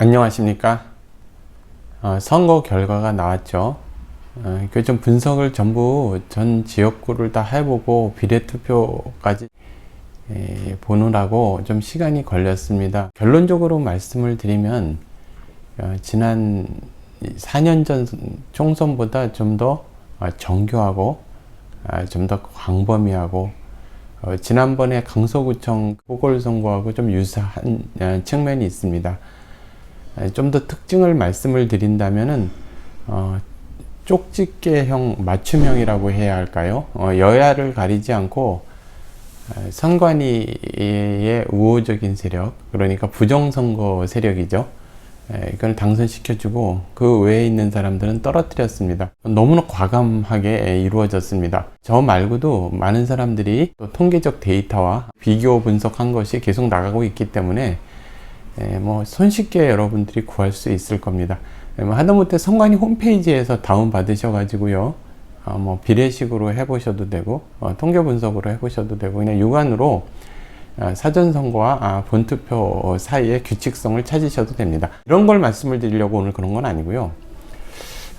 안녕하십니까. 어, 선거 결과가 나왔죠. 어, 그좀 분석을 전부 전 지역구를 다 해보고 비례투표까지 에, 보느라고 좀 시간이 걸렸습니다. 결론적으로 말씀을 드리면 어, 지난 4년 전 총선보다 좀더 어, 정교하고 아, 좀더 광범위하고 어, 지난번에 강서구청 보궐선거하고 좀 유사한 어, 측면이 있습니다. 좀 더 특징을 말씀을 드린다면은 어, 쪽집게형 맞춤형이라고 해야 할까요? 어, 여야를 가리지 않고 어, 선관위의 우호적인 세력, 그러니까 부정선거 세력이죠. 에, 이걸 당선시켜주고 그 외에 있는 사람들은 떨어뜨렸습니다. 너무나 과감하게 이루어졌습니다. 저 말고도 많은 사람들이 또 통계적 데이터와 비교 분석한 것이 계속 나가고 있기 때문에 예, 뭐 손쉽게 여러분들이 구할 수 있을 겁니다. 예, 뭐 하다못해 성관이 홈페이지에서 다운 받으셔가지고요, 어, 뭐 비례식으로 해보셔도 되고 어, 통계 분석으로 해보셔도 되고 그냥 육안으로 어, 사전 선거와 아, 본투표 사이의 규칙성을 찾으셔도 됩니다. 이런 걸 말씀을 드리려고 오늘 그런 건 아니고요.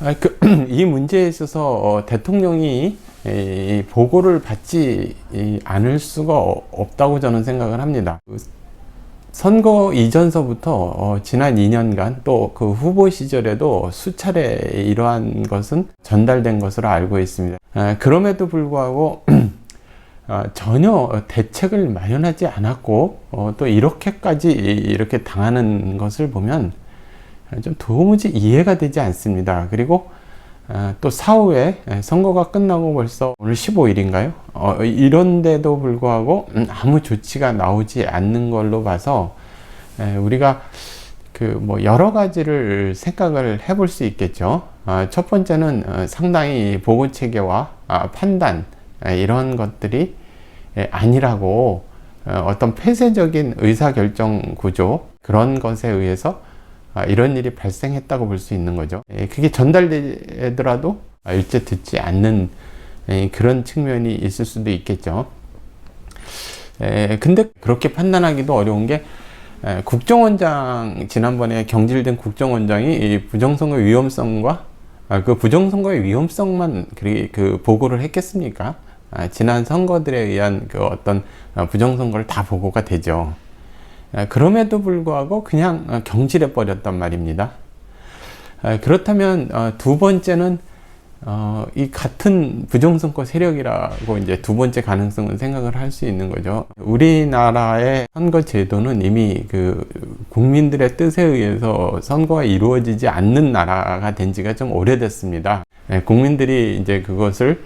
아, 그, 이 문제에 있어서 어, 대통령이 이, 보고를 받지 이, 않을 수가 어- 없다고 저는 생각을 합니다. 그 선거 이전서부터 어, 지난 2년간 또 그 후보 시절에도 수차례 이러한 것은 전달된 것으로 알고 있습니다. 아, 그럼에도 불구하고 어, 전혀 대책을 마련하지 않았고 어, 또 이렇게까지 이렇게 당하는 것을 보면 좀 도무지 이해가 되지 않습니다. 그리고 아, 또 사후에 선거가 끝나고 벌써 오늘 15일인가요? 어, 이런데도 불구하고 음, 아무 조치가 나오지 않는 걸로 봐서 에, 우리가 그 뭐 여러 가지를 생각을 해볼 수 있겠죠. 아, 첫 번째는 어, 상당히 보고 체계와 아, 판단 에, 이런 것들이 에, 아니라고 어, 어떤 폐쇄적인 의사결정 구조 그런 것에 의해서 아, 이런 일이 발생했다고 볼 수 있는 거죠. 에, 그게 전달되더라도 아, 일제 듣지 않는 에, 그런 측면이 있을 수도 있겠죠. 에, 근데 그렇게 판단하기도 어려운 게 에, 국정원장 지난번에 경질된 국정원장이 이 부정선거 위험성과 아, 그 부정선거의 위험성만 그, 그 보고를 했겠습니까? 아, 지난 선거들에 의한 그 어떤 어, 부정선거를 다 보고가 되죠. 아, 그럼에도 불구하고 그냥 어, 경질해 버렸단 말입니다. 아, 그렇다면 어, 두 번째는 어, 이 같은 부정선거 세력이라고 이제 두 번째 가능성은 생각을 할 수 있는 거죠. 우리나라의 선거 제도는 이미 그 국민들의 뜻에 의해서 선거가 이루어지지 않는 나라가 된 지가 좀 오래됐습니다. 예, 국민들이 이제 그것을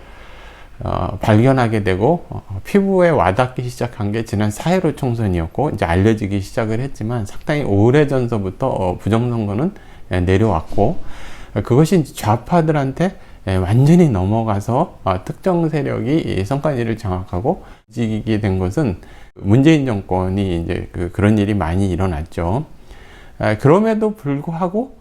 어, 발견하게 되고 어, 피부에 와닿기 시작한 게 지난 4.15 총선이었고 이제 알려지기 시작을 했지만 상당히 오래 전서부터 어, 부정선거는 예, 내려왔고 어, 그것이 좌파들한테 예, 완전히 넘어가서 어, 특정 세력이 이 선관위를 장악하고 지게 된 것은 문재인 정권이 이제 그, 그런 일이 많이 일어났죠. 아, 그럼에도 불구하고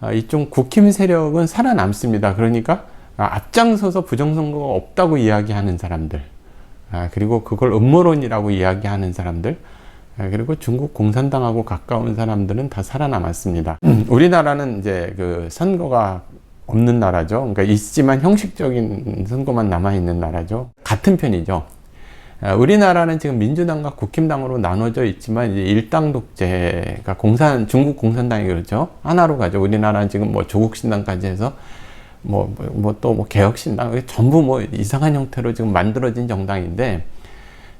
아, 이쪽 국힘 세력은 살아남습니다. 그러니까 아, 앞장서서 부정선거가 없다고 이야기하는 사람들, 아, 그리고 그걸 음모론이라고 이야기하는 사람들, 아, 그리고 중국 공산당하고 가까운 사람들은 다 살아남았습니다. 우리나라는 이제 그 선거가 없는 나라죠. 그러니까 있지만 형식적인 선거만 남아 있는 나라죠. 같은 편이죠. 아, 우리나라는 지금 민주당과 국힘당으로 나눠져 있지만 이제 일당 독재가 공산 중국 공산당이 그렇죠. 하나로 가죠. 우리나라는 지금 뭐 조국 신당까지 해서 뭐 뭐 또 뭐 개혁 신당 이게 전부 뭐 이상한 형태로 지금 만들어진 정당인데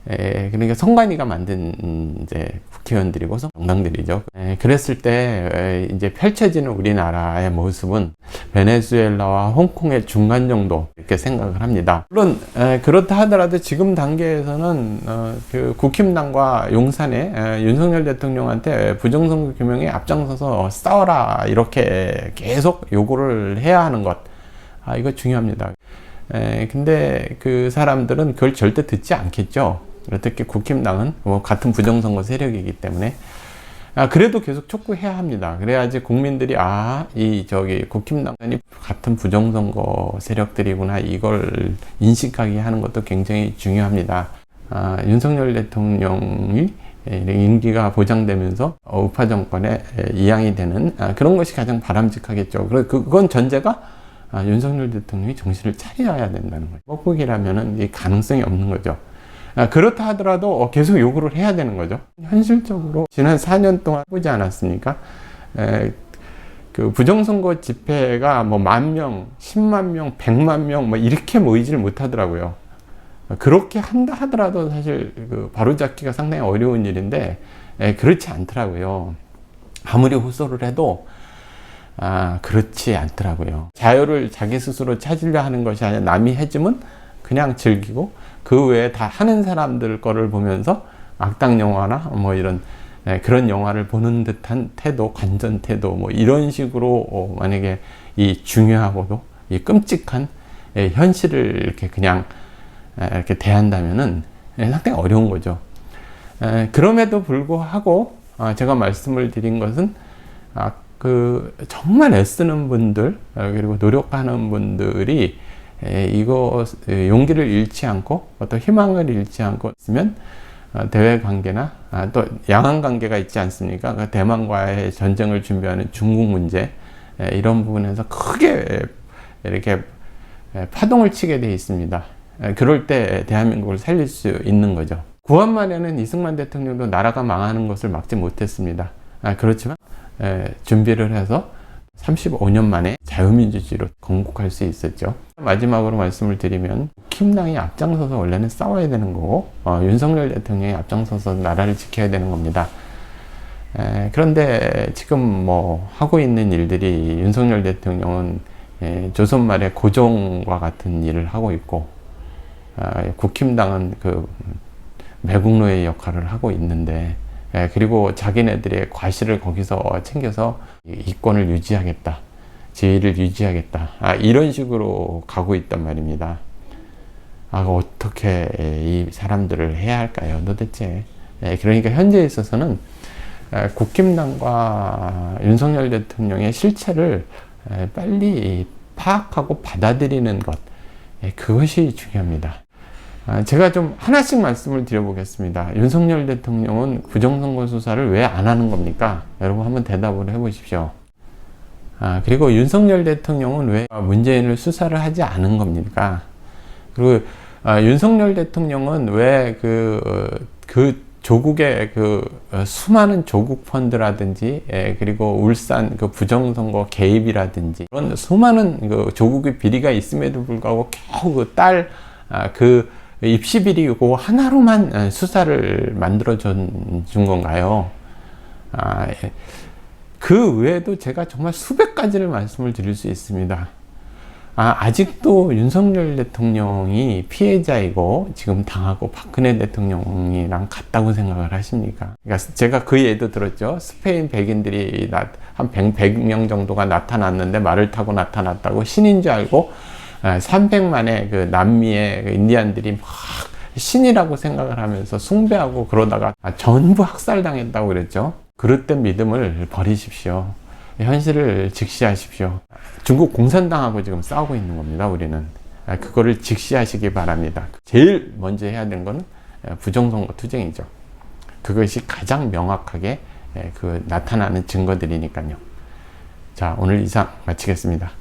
에, 그러니까 선관위가 만든 음, 이제 국회의원들이고 정당들이죠. 에, 그랬을 때 에, 이제 펼쳐지는 우리나라의 모습은 베네수엘라와 홍콩의 중간 정도 이렇게 생각을 합니다. 물론 에, 그렇다 하더라도 지금 단계에서는 어, 그 국힘당과 용산의 에, 윤석열 대통령한테 부정선거 규명에 앞장서서 싸워라 이렇게 계속 요구를 해야 하는 것. 아 이거 중요합니다. 에, 근데 그 사람들은 그걸 절대 듣지 않겠죠. 특히 국힘당은 뭐 같은 부정선거 세력이기 때문에 아, 그래도 계속 촉구해야 합니다. 그래야지 국민들이 아, 이 저기 국힘당이 같은 부정선거 세력들이구나 이걸 인식하게 하는 것도 굉장히 중요합니다. 아, 윤석열 대통령이 예, 임기가 보장되면서 어, 우파 정권에 예, 이양이 되는 아, 그런 것이 가장 바람직하겠죠. 그- 그건 전제가 아, 윤석열 대통령이 정신을 차려야 된다는 거예요. 뻑뻑이라면은 이 가능성이 없는 거죠. 아, 그렇다 하더라도 어, 계속 요구를 해야 되는 거죠. 현실적으로 지난 4년 동안 보지 않았습니까? 에, 그 부정선거 집회가 뭐 만 명, 10만 명, 100만 명 뭐 이렇게 모이지를 못하더라고요. 그렇게 한다 하더라도 사실 그 바로잡기가 상당히 어려운 일인데 에, 그렇지 않더라고요. 아무리 호소를 해도 아 그렇지 않더라고요. 자유를 자기 스스로 찾으려 하는 것이 아니라 남이 해주면 그냥 즐기고 그 외에 다 하는 사람들 거를 보면서 악당 영화나 뭐 이런 에, 그런 영화를 보는 듯한 태도, 관전 태도 뭐 이런 식으로 어, 만약에 이 중요하고도 이 끔찍한 에, 현실을 이렇게 그냥 에, 이렇게 대한다면은 에, 상당히 어려운 거죠. 에, 그럼에도 불구하고 아, 제가 말씀을 드린 것은 아, 그 정말 애쓰는 분들 어, 그리고 노력하는 분들이 에, 이거 에, 용기를 잃지 않고 어떤 희망을 잃지 않고 있으면 어, 대외 관계나 아, 또 양안 관계가 있지 않습니까? 그 대만과의 전쟁을 준비하는 중국 문제 에, 이런 부분에서 크게 이렇게 에, 파동을 치게 돼 있습니다. 에, 그럴 때 대한민국을 살릴 수 있는 거죠. 구한말에는 이승만 대통령도 나라가 망하는 것을 막지 못했습니다. 아, 그렇지만 에, 준비를 해서 35년 만에 자유민주주의로 건국할 수 있었죠. 마지막으로 말씀을 드리면 킴당이 앞장서서 원래는 싸워야 되는 거고 어, 윤석열 대통령이 앞장서서 나라를 지켜야 되는 겁니다. 에, 그런데 지금 뭐 하고 있는 일들이 윤석열 대통령은 에, 조선 말의 고종과 같은 일을 하고 있고 아, 국힘당은 그 매국노의 역할을 하고 있는데 예, 그리고 자기네들의 과실을 거기서 챙겨서 이- 이권을 유지하겠다. 지위를 유지하겠다. 아, 이런 식으로 가고 있단 말입니다. 아, 어떻게 이 사람들을 해야 할까요? 도대체. 예, 그러니까 현재에 있어서는 에, 국힘당과 윤석열 대통령의 실체를 에, 빨리 파악하고 받아들이는 것. 예, 그것이 중요합니다. 아, 제가 좀 하나씩 말씀을 드려보겠습니다. 윤석열 대통령은 부정선거 수사를 왜 안 하는 겁니까? 여러분 한번 대답을 해보십시오. 아, 그리고 윤석열 대통령은 왜 문재인을 수사를 하지 않은 겁니까? 그리고 아, 윤석열 대통령은 왜 그, 그 조국의 그 어, 수많은 조국 펀드라든지 예, 그리고 울산 그 부정선거 개입이라든지 그런 수많은 그 조국의 비리가 있음에도 불구하고 겨우 그 딸 아, 그 입시 비리고 하나로만 어, 수사를 만들어 준 건가요? 아, 예. 그 외에도 제가 정말 수백 가지를 말씀을 드릴 수 있습니다. 아, 아직도 윤석열 대통령이 피해자이고 지금 당하고 박근혜 대통령이랑 같다고 생각을 하십니까? 그러니까 제가 그 예도 들었죠. 스페인 백인들이 나, 한 100, 100 명 정도가 나타났는데 말을 타고 나타났다고 신인 줄 알고 300만의 그 남미의 그 인디안들이 막 신이라고 생각을 하면서 숭배하고 그러다가 아, 전부 학살당했다고 그랬죠. 그릇된 믿음을 버리십시오. 현실을 직시하십시오. 중국 공산당하고 지금 싸우고 있는 겁니다, 우리는. 아, 그거를 직시하시기 바랍니다. 제일 먼저 해야 되는 거는 부정선거 투쟁이죠. 그것이 가장 명확하게 그 나타나는 증거들이니까요. 자, 오늘 이상 마치겠습니다.